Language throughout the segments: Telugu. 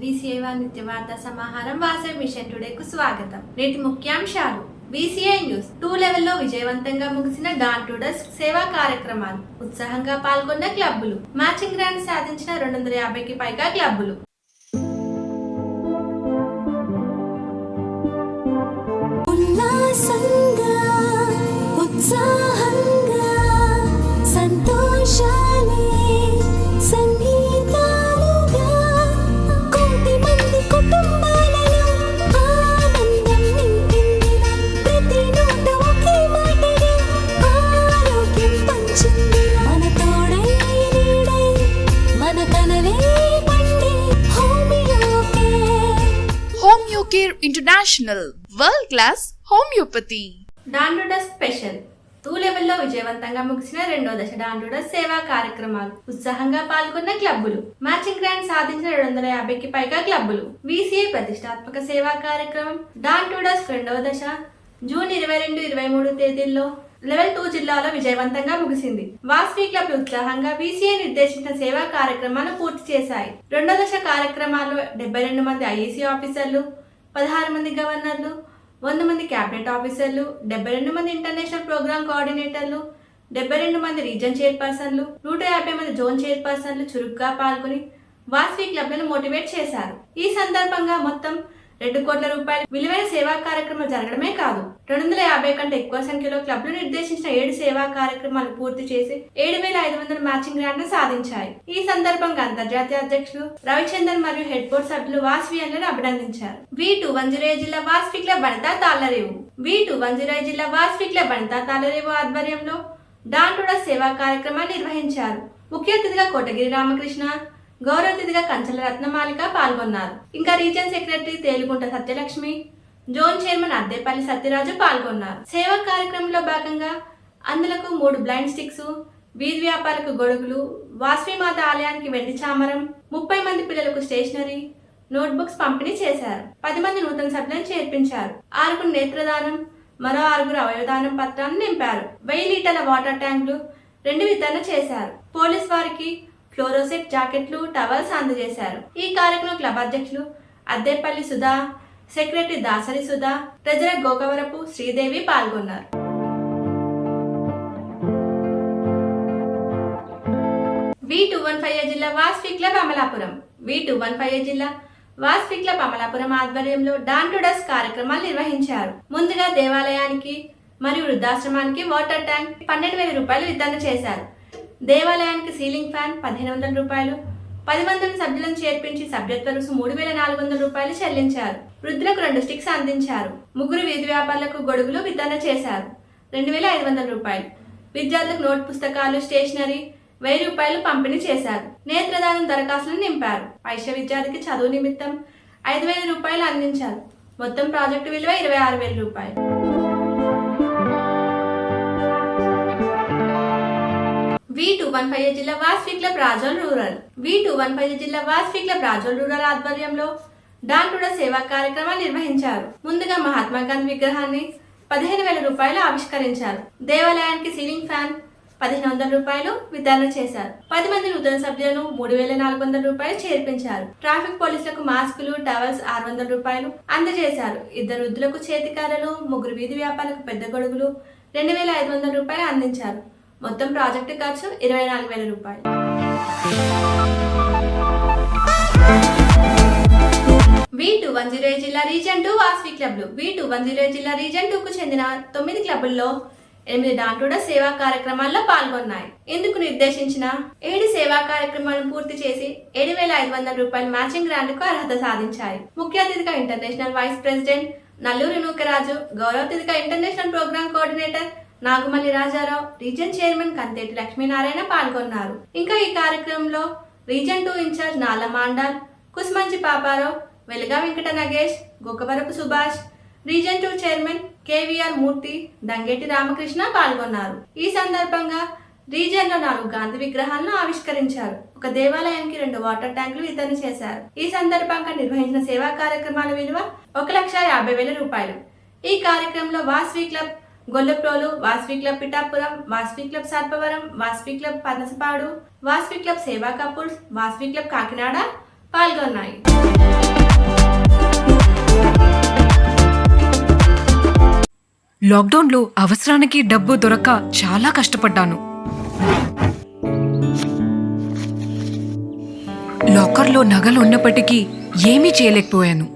బీసీఐ నిత్య వార్తా సమాహారం వాసే మిషన్ టుడేకు స్వాగతం. నేటి ముఖ్యాంశాలు. BCI news. టూ లెవెల్లో విజయవంతంగా ముగిసిన డాన్ టు డస్క్ సేవా కార్యక్రమాలు. ఉత్సాహంగా పాల్గొన్న క్లబ్బులు. మ్యాచింగ్ గ్రాండ్ సాధించిన రెండు వందల యాభైకి పైగా క్లబ్బులు. Care international world class homeopathy. డాండ్రుడ special. Two లెవెల్లో విజయవంతంగా ముగిసిన రెండో దశ డాండ్రుడ సేవా కార్యక్రమాలు. ఉత్సాహంగా పాల్గొన్న క్లబ్బులు. మ్యాచింగ్ గ్రాండ్ సాధించిన రెండు వందల యాభైకి పైగా క్లబ్బులు. వీసీఐ ప్రతిష్టాత్మక సేవా కార్యక్రమం. డాండ్రుడస్ రెండవ దశ జూన్ ఇరవై రెండు ఇరవై మూడు తేదీల్లో లెవెల్ టూ జిల్లాలో విజయవంతంగా ముగిసింది. వాస్వి క్లబ్ ఉత్సాహంగా బీసీఏ నిర్దేశించిన సేవా కార్యక్రమాలు పూర్తి చేశాయి. రెండో దశ కార్యక్రమాల్లో డెబ్బై రెండు మంది ఐఏసీ ఆఫీసర్లు పదహారు మంది గవర్నర్లు వంద మంది క్యాబినెట్ ఆఫీసర్లు డెబ్బై రెండు మంది ఇంటర్నేషనల్ ప్రోగ్రామ్ కోఆర్డినేటర్లు డెబ్బై రెండు మంది రీజన్ చైర్పర్సన్లు నూట యాభై మంది జోన్ చైర్పర్సన్లు చురుగ్గా పాల్గొని వాస్వి క్లబ్లను మోటివేట్ చేశారు. ఈ సందర్భంగా మొత్తం రెండు కోట్ల రూపాయల విలువైన సేవా కార్యక్రమాలు జరగడమే కాదు. రెండు వందల యాభై కంటే ఎక్కువ సంఖ్యలో క్లబ్లు నిర్దేశించిన ఏడు సేవా కార్యక్రమాలు పూర్తి చేసి ఏడు వేల ఐదు వందల మ్యాచింగ్ గ్రాంట్ సాధించాయి. ఈ సందర్భంగా అంతర్జాతీయ అధ్యక్షులు రవిచందర్ మరియు హెడ్ బోర్డ్ సభ్యులు వాస్వియన్లను అభినందించారు. వి టూ వన్ జిల్లా Vasavi club Vanitha Tallarevu. V two జిల్లా వాస్వి క్లబ్ వనితా తాళ్ళరేవు ఆధ్వర్యంలో డాంటుడ సేవా కార్యక్రమాన్ని నిర్వహించారు. ముఖ్య అతిథిగా కోటగిరి రామకృష్ణ గౌరవతిథిగా కంచెల కంచల రత్నమాలిక పాల్గొన్నారు. ఇంకా region secretary Telugunta Satyalakshmi zone chairman Addepalli Satyaraju పాల్గొన్నారు. సేవా కార్యక్రమంలో భాగంగా అందులకు మూడు బ్లైండ్ స్టిక్స్ వీధి వ్యాపారులకు గొడుగులు వాస్విమాత ఆలయానికి వెండి చామరం ముప్పై మంది పిల్లలకు స్టేషనరీ నోట్బుక్స్ పంపిణీ చేశారు. పది మంది నూతన సభ్యులను చేర్పించారు. ఆరుగురు నేత్రదానం మరో ఆరుగురు అవయవదానం పత్రాన్ని నింపారు. వెయ్యి లీటర్ల వాటర్ ట్యాంకులు రెండు వితరణ చేశారు. పోలీస్ వారికి ఫ్లోరోసెట్ జాకెట్లు టవల్స్ అందజేశారు. ఈ కార్యక్రమం క్లబ్ అధ్యక్షులు అద్దేపల్లి సుధా సెక్రటరీ దాసరి సుధా ట్రెజరర్ గోకవరపు శ్రీదేవి పాల్గొన్నారు. వి టూ వన్ ఫైవ్ జిల్లా Vasavi club Amalapuram. V two one five జిల్లా వాస్వి క్లబ్ అమలాపురం ఆధ్వర్యంలో డాన్ టు డస్ కార్యక్రమాలు నిర్వహించారు. ముందుగా దేవాలయానికి మరియు వృద్ధాశ్రమానికి వాటర్ ట్యాంక్ పన్నెండు వేల రూపాయలు వితరణ చేశారు. దేవాలయానికి సీలింగ్ ఫ్యాన్ పదిహేను వందల రూపాయలు. పది మందిని సభ్యులను చేర్పించి సభ్యత్వ రుసు మూడు వేల నాలుగు వందల రూపాయలు చెల్లించారు. వృద్ధులకు రెండు స్టిక్స్ అందించారు. ముగ్గురు వీధి వ్యాపారులకు గొడుగులు వితరణ చేశారు. రెండు వేల ఐదు వందల రూపాయలు. విద్యార్థులకు నోట్ పుస్తకాలు స్టేషనరీ వెయ్యి రూపాయలు పంపిణీ చేశారు. నేత్రదానం దరఖాస్తులను నింపారు. వైశ్య విద్యార్థికి చదువు నిమిత్తం ఐదు వేల రూపాయలు అందించారు. మొత్తం ప్రాజెక్టు విలువ ఇరవై ఆరు వేల రూపాయలు. వి టూ వన్ ఫైవ్ జిల్లా Vasavi club Razole rural. V two one five జిల్లా వాస్వి క్లబ్ రాజోల్ రూరల్ ఆధ్వర్యంలో డాన్ సేవా కార్యక్రమాలు నిర్వహించారు. ముందుగా మహాత్మా గాంధీ విగ్రహాన్ని పదిహేను వేల రూపాయలు ఆవిష్కరించారు. దేవాలయానికి సీలింగ్ ఫ్యాన్ పదిహేను వందల రూపాయలు వితరణ చేశారు. పది మంది నూతన సభ్యులను మూడు వేల నాలుగు వందల రూపాయలు చేర్పించారు. ట్రాఫిక్ పోలీసులకు మాస్కులు టవల్స్ ఆరు వందల రూపాయలు అందజేశారు. ఇద్దరు వృద్ధులకు చేతికారలు ముగ్గురు వీధి వ్యాపారులకు పెద్ద గొడుగులు రెండు వేల ఐదు వందల రూపాయలు అందించారు. మొత్తం ప్రాజెక్టు ఖర్చు ఇరవై నాలుగు వేల రూపాయలు. వి టూ వన్ జీరో జిల్లా రీజన్ టూ వాస్వి క్లబ్లు. వి టూ వన్ జీరో జిల్లా రీజన్ టూకు చెందిన తొమ్మిది క్లబ్బుల్లో ఎనిమిది డాంటూడ సేవా కార్యక్రమాల్లో పాల్గొన్నాయి. ఇందుకు నిర్దేశించిన ఏడు సేవా కార్యక్రమాలను పూర్తి చేసి ఏడు వేల ఐదు వందల రూపాయల మ్యాచింగ్ గ్రాంట్కు అర్హత సాధించాయి. ముఖ్య అతిథిగా international vice president Nalluri Nookaraju గౌరవ అతిథిగా international program coordinator Nagumalli Rajarao region chairman Kanteti Lakshminarayana పాల్గొన్నారు. ఇంకా ఈ కార్యక్రమంలో రీజన్ టూ ఇన్ఛార్జ్ నాల మాండాల్ Kusmanchi Paparao Veluga Venkata Nagesh Gokavarapu Subhash region two chairman KVR Murthy Dangeti Ramakrishna పాల్గొన్నారు. ఈ సందర్భంగా రీజియన్లో నాలుగు గాంధీ విగ్రహాలను ఆవిష్కరించారు. ఒక దేవాలయానికి రెండు వాటర్ ట్యాంకులు వితరణ చేశారు. ఈ సందర్భంగా నిర్వహించిన సేవా కార్యక్రమాల విలువ ఒక లక్ష యాభై వేల రూపాయలు. ఈ కార్యక్రమంలో Vasavi club Gollaprolu Vasavi club Pithapuram Vasavi club Sarpavaram Vasavi club Panasapadu Vasavi club సేవా కపుల్స్ వాస్వి క్లబ్ కాకినాడ పాల్గొన్నాయి. లాక్డౌన్లో అవసరానికి డబ్బు దొరక్క చాలా కష్టపడ్డాను. లాకర్లో నగలు ఉన్నప్పటికీ ఏమీ చేయలేకపోయాను.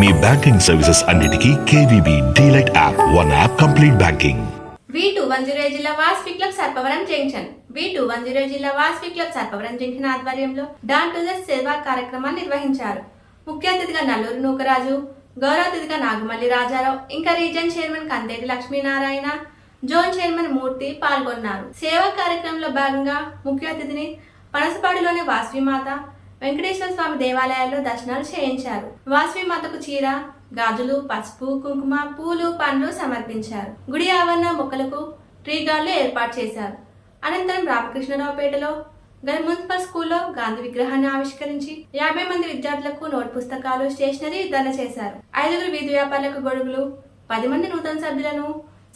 మీ బ్యాంకింగ్ సర్వీసెస్ అన్నిటికీ KVB DLite app one app complete banking. V two one zero జిల్లా Vasavi club Sarpavaram junction. V two one zero జిల్లా వాస్వి క్లబ్ సర్పవరం జంక్షన్ ఆధ్వర్యంలో డాన్ టు ద సేవా కార్యక్రమాన్ని నిర్వహించారు. ముఖ్య అతిథిగా నల్లూరు నూకరాజు గౌరవ అతిథిగా నాగమల్లి రాజారావు ఇంకా region chairman Kandeti Lakshminarayana zone chairman Murthy పాల్గొన్నారు. సేవా కార్యక్రమంలో భాగంగా ముఖ్య అతిథిని పనసపాడులోని వాస్విమాత వెంకటేశ్వర స్వామి దేవాలయాల్లో దర్శనాలు చేయించారు. వాస్విమాతకు చీర గాజులు పసుపు కుంకుమ పూలు పండ్లు సమర్పించారు. గుడి ఆవరణ మొక్కలకు ట్రీ గార్డులు ఏర్పాటు చేశారు. అనంతరం రామకృష్ణరావుపేటలో గల మున్సిపల్ స్కూల్లో గాంధీ విగ్రహాన్ని ఆవిష్కరించి యాభై మంది విద్యార్థులకు నోట్ పుస్తకాలు స్టేషనరీ వితరణ చేశారు. ఐదుగురు వీధి వ్యాపారులకు గొడుగులు పది మంది నూతన సభ్యులను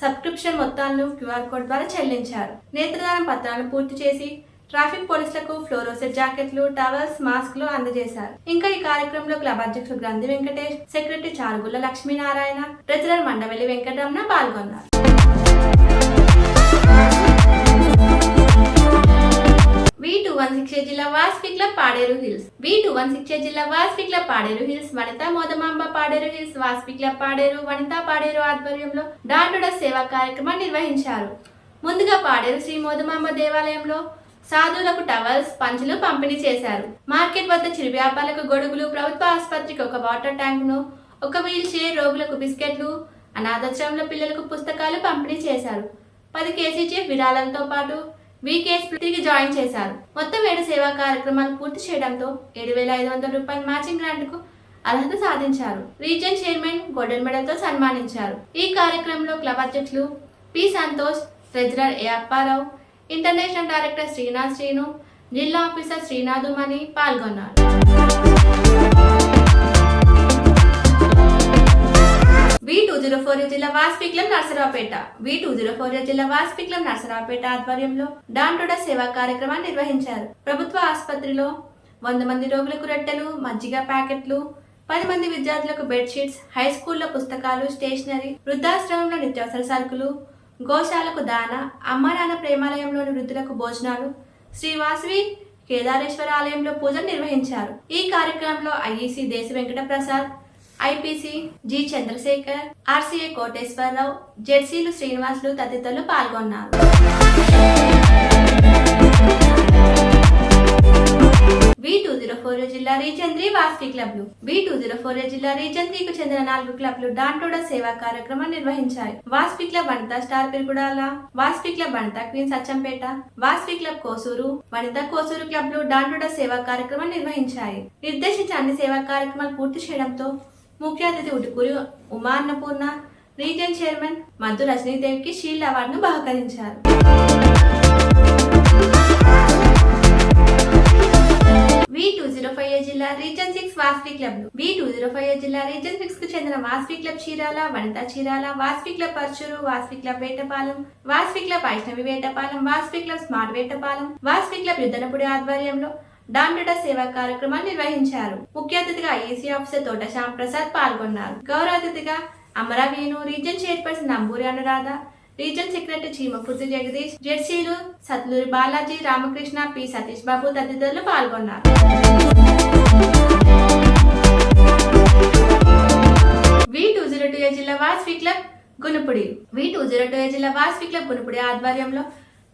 సబ్స్క్రిప్షన్ మొత్తాలను క్యూఆర్ కోడ్ ద్వారా చెల్లించారు. నేత్రదానం పత్రాలను పూర్తి చేసి ట్రాఫిక్ పోలీసులకు ఫ్లోరోసెట్ జాకెట్లు టవల్స్ మాస్క్లు అందజేశారు. ఇంకా ఈ కార్యక్రమంలో క్లబ్ అధ్యక్షుడు గ్రంథి వెంకటేష్ సెక్రటరీ చారుగుల్ల లక్ష్మీనారాయణ ట్రెజరర్ మండవెల్లి వెంకటరమణ పాల్గొన్నారు. వి టూ వన్ సిక్స్ జిల్లా Vasavi club Paderu hills. V two one six జిల్లా వాస్పి పాడేరు హిల్స్ వనిత మోదమాంబ పాడేరు హిల్స్ వాస్పి పాడేరు వనిత పాడేరు ఆధ్వర్యంలో డాండుడ సేవా కార్యక్రమం నిర్వహించారు. ముందుగా పాడేరు శ్రీ మోదమాంబ దేవాలయంలో సాధువులకు టవల్స్ పంచులు పంపిణీ చేశారు. మార్కెట్ వద్ద చిరు వ్యాపారులకు గొడుగులు ప్రభుత్వ ఆసుపత్రికి ఒక వాటర్ ట్యాంక్ను ఒక వీల్ చైర్ రోగులకు బిస్కెట్లు అనాథాశ్రమంలో పిల్లలకు పుస్తకాలు పంపిణీ చేశారు. పది కేసీజీఎఫ్ విరాళంతో పాటు వీకేఎస్ తిరిగి జాయిన్ చేశారు. మొత్తం ఏడు సేవా కార్యక్రమాలు పూర్తి చేయడంతో ఏడు వేల ఐదు వందల రూపాయల మ్యాచింగ్ గ్రాంట్కు అర్హత సాధించారు. రీజన్ చైర్మన్ గోల్డెన్ మెడల్తో సన్మానించారు. ఈ కార్యక్రమంలో క్లబ్ అధ్యక్షులు P Santosh treasurer A Apparao international director Srinath Srinu జిల్లా ఆఫీసర్ శ్రీనాథు మణి పాల్గొన్నారు. వి టూ జీరో ఫోర్ జిల్లా వాస్పిక్లం Narsaraopet V two zero four జిల్లా వాస్పిక్లం నర్సరావుపేట ఆధ్వర్యంలో డాంటోడ సేవా కార్యక్రమాన్ని నిర్వహించారు. ప్రభుత్వ ఆసుపత్రిలో వంద మంది రోగులకు రొట్టెలు మజ్జిగ ప్యాకెట్లు పది మంది విద్యార్థులకు బెడ్షీట్స్ హై స్కూల్లో పుస్తకాలు స్టేషనరీ వృద్ధాశ్రమంలో నిత్యావసర సరుకులు గోశాలకు దాన అమ్మ నాన్న ప్రేమాలయంలోని వృద్ధులకు భోజనాలు శ్రీవాసవి కేదారేశ్వర ఆలయంలో పూజలు నిర్వహించారు. ఈ కార్యక్రమంలో ఐఈసీ దేశ Venkata Prasad IPC G Chandrasekhar RCA Koteswararao జెర్సీలు Srinivasulu తదితరులు పాల్గొన్నారు. బి టూ జీరో ఫోర్ జిల్లా రీచంద్రి వాస్కి క్లబ్లు. టూ జీరో ఫోర్ జిల్లా రీజన్ చెందిన నాలుగు క్లబ్లు డాంటోడ సేవా కార్యక్రమం నిర్వహించాయి. వాస్పి club Vanitha star పిరుగుడాల Vasavi club Vanitha queens Achampet Vasavi club Kosuru Vanitha Kosuru క్లబ్లు డాంటోడ సేవా కార్యక్రమం నిర్వహించాయి. నిర్దేశించిన అన్ని సేవా కార్యక్రమాలు పూర్తి చేయడంతో ముఖ్య అతిథి ఉటుకూరి ఉమా అన్నపూర్ణ రీజన్ చైర్మన్ మధు రజనీదేవికి షీల్డ్ అవార్డును బహుకరించారు. వి టూ జీరో ఫైవ్ జిల్లా region six Vasavi club V two zero five జిల్లా రీజన్ సిక్స్కు చెందిన Vasavi club Chirala Vanitha Chirala Vasavi club Parchur Vasavi club Vetapalem Vasavi club Vaishnavi Vetapalem Vasavi club smart Vetapalem Vasavi club Yuddhanapudi ఆధ్వర్యంలో డాండట సేవా కార్యక్రమాన్ని నిర్వహించారు. ముఖ్య అతిథిగా ఐఏసీ ఆఫీసర్ తోట శ్యామ్ ప్రసాద్ పాల్గొన్నారు. గౌరవ అతిథిగా Amaravenu region chairperson Namburi Anuradha region secretary Cheemakurthi Jagadish జెర్సీలు Satluri Balaji Ramakrishna P Satish Babu తదితరులు పాల్గొన్నారు. వి టూ జీరో టూ జిల్లా Vasavi club Gunupudi. V two zero two జిల్లా వాస్వి క్లబ్ గునుపుడి ఆధ్వర్యంలో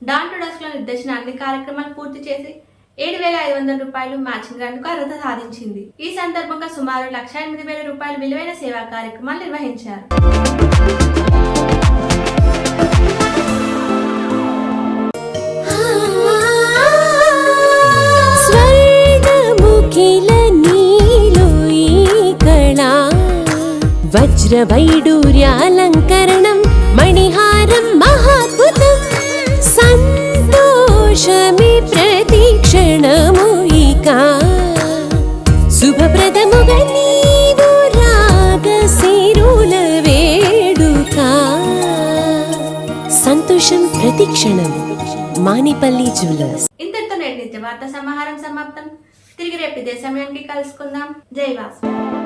డాంటు డస్క్లో నిర్దేశిన అన్ని కార్యక్రమాలు పూర్తి చేసి ఏడు వేల ఐదు వందల రూపాయలు మ్యాచింగ్ గ్రాంట్కు అర్హత సాధించింది. ఈ సందర్భంగా సుమారు లక్ష ఎనిమిది వేల రూపాయల విలువైన సేవా కార్యక్రమాలు నిర్వహించారు. వజ్రవైడూర్యాలంకరణం మణిహారం మహాద్భుతం. సంతోషమి ప్రతిక్షణము ఇక. శుభప్రదముగా నీవు రాగశిరుల వేడుక. సంతోషం ప్రతిక్షణం మానిపల్లి జ్యువెలర్స్. ఇంతటితో నేటి వార్త సమాహారం సమాప్తం. తిరిగి రేపు ఇదే సమయానికి కలుసుకుందాం. జై వాసు.